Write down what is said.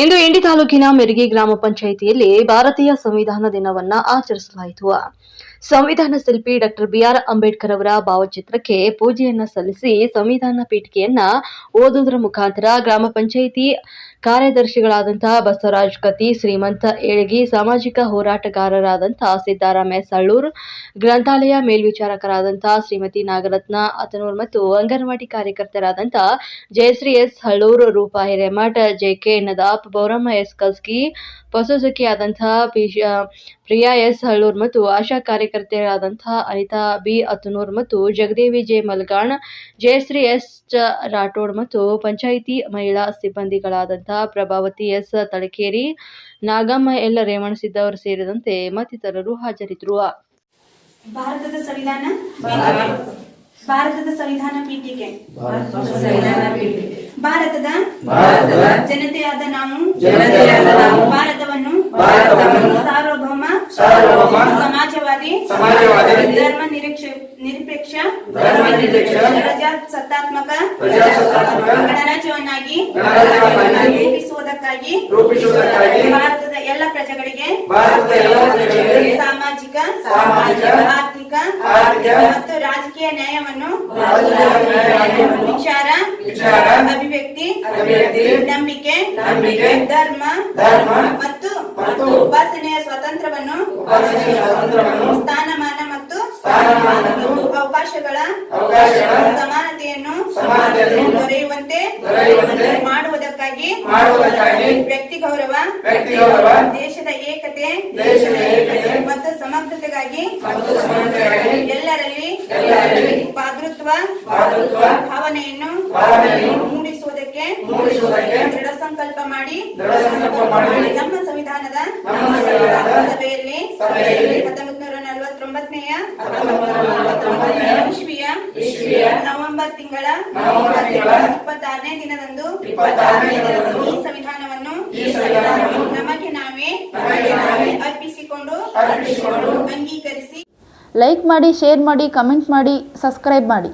ಇಂದು ಇಂಡಿ ತಾಲೂಕಿನ ಮೆರಿಗೆ ಗ್ರಾಮ ಪಂಚಾಯಿತಿಯಲ್ಲಿ ಭಾರತೀಯ ಸಂವಿಧಾನ ದಿನವನ್ನ ಆಚರಿಸಲಾಯಿತು. ಸಂವಿಧಾನ ಶಿಲ್ಪಿ ಡಾಕ್ಟರ್ ಬಿಆರ್ ಅಂಬೇಡ್ಕರ್ ಅವರ ಭಾವಚಿತ್ರಕ್ಕೆ ಪೂಜೆಯನ್ನ ಸಲ್ಲಿಸಿ ಸಂವಿಧಾನ ಪೀಠಿಕೆಯನ್ನ ಓದುವುದರ ಮುಖಾಂತರ ಗ್ರಾಮ ಪಂಚಾಯಿತಿ ಕಾರ್ಯದರ್ಶಿಗಳಾದಂತಹ ಬಸವರಾಜ್ ಕತಿ, ಶ್ರೀಮಂತ ಏಳಗಿ, ಸಾಮಾಜಿಕ ಹೋರಾಟಗಾರರಾದಂತಹ ಸಿದ್ದಾರಾಮ ಸಳ್ಳೂರ್, ಗ್ರಂಥಾಲಯ ಮೇಲ್ವಿಚಾರಕರಾದಂತಹ ಶ್ರೀಮತಿ ನಾಗರತ್ನ ಅತನೂರ್ ಮತ್ತು anganwadi ಕಾರ್ಯಕರ್ತರಾದಂತಹ Jayashree S Hallur Roopa Hiremath JK Bouramma S Kaski ಪಶುಸಖಿಯಾದಂತಹ ಪಿಶ- ಪ್ರಿಯಾ ಎಸ್ ಹಳ್ಳೂರ್ ಮತ್ತು ಆಶಾ ಕಾರ್ಯಕರ್ತೆಯರಾದಂತಹ ಅನಿತಾ ಬಿ ಅತನೂರ್ ಮತ್ತು ಜಗದೇವಿ ಜೆ ಮಲ್ಗಾಣ್ ಜಯಶ್ರೀ ಎಸ್ ಚ ರಾಠೋಡ್ ಮತ್ತು ಪಂಚಾಯಿತಿ ಮಹಿಳಾ ಸಿಬ್ಬಂದಿಗಳಾದಂತಹ ಪ್ರಭಾವತಿ ಎಸ್ ತಳಕೇರಿ ನಾಗಮ್ಮ ಎಲ್ ರೇವಣಸಿದ್ದವರು ಸೇರಿದಂತೆ ಮತ್ತಿತರರು ಹಾಜರಿದ್ದರು. ಭಾರತದ ಸಂವಿಧಾನ? ಭಾರತದ ಸಂವಿಧಾನ ಪೀಠಿಕೆ. ಭಾರತದ ಜನತೆಯಾದ ನಾವು ಭಾರತವನ್ನು ಸಾರ್ವಭೌಮ ಸಮಾಜವಾದಿ ಧರ್ಮ ನಿರೀಕ್ಷ ನಿರಪೇಕ್ಷ ಪ್ರಜಾಸತ್ತಾತ್ಮಕ ಗಣರಾಜ್ಯವನ್ನಾಗಿ ರೂಪಿಸುವುದಕ್ಕಾಗಿ ಭಾರತದ ಎಲ್ಲ ಪ್ರಜೆಗಳಿಗೆ ಸಾಮಾಜಿಕ ಆರ್ಥಿಕ ಮತ್ತು ರಾಜಕೀಯ ನ್ಯಾಯವನ್ನು ವಿಚಾರ ಅಭಿವ್ಯಕ್ತಿ ನಂಬಿಕೆ ಧರ್ಮ ಮತ್ತು ಉಪಾಸನೆಯ ಸ್ವಾತಂತ್ರ್ಯವನ್ನು ಸ್ಥಾನಮಾನ ಮತ್ತು ಅವಕಾಶಗಳ ಸಮಾನತೆಯನ್ನು ದೊರೆಯುವಂತೆ ಮಾಡುವುದಕ್ಕಾಗಿ ವ್ಯಕ್ತಿ ಗೌರವ ದೇಶದ ಏಕತೆ ದೇಶದ ಏಕತೆ ಮತ್ತು ಸಮಗ್ರತೆಗಾಗಿ ಎಲ್ಲರಲ್ಲಿ? ಭಾತೃತ್ವ ಭಾವನೆಯನ್ನು? ಮೂಡಿಸುವುದಕ್ಕೆ? ದೃಢ ಸಂಕಲ್ಪ ಮಾಡಿ? ನಮ್ಮ ಸಂವಿಧಾನದ? ಸಭೆಯಲ್ಲಿ? ಹತ್ತೊಂಬತ್ತು ನೂರ ನಲವತ್ತೊಂಬತ್ತನೆಯ? ಇಸ್ವಿಯ ನವೆಂಬರ್ ತಿಂಗಳ? ಇಪ್ಪತ್ತಾರನೇ ದಿನದಂದು? ಈ ಸಂವಿಧಾನವನ್ನು ನಮಗೆ ನಾವೇ ಅರ್ಪಿಸಿಕೊಂಡು ಅರ್ಪಿಸಿಕೊಂಡು ಅಂಗೀಕರಿಸಿ ಲೈಕ್ ಮಾಡಿ ಶೇರ್ ಮಾಡಿ ಕಮೆಂಟ್ ಮಾಡಿ ಸಬ್ಸ್ಕ್ರೈಬ್ ಮಾಡಿ.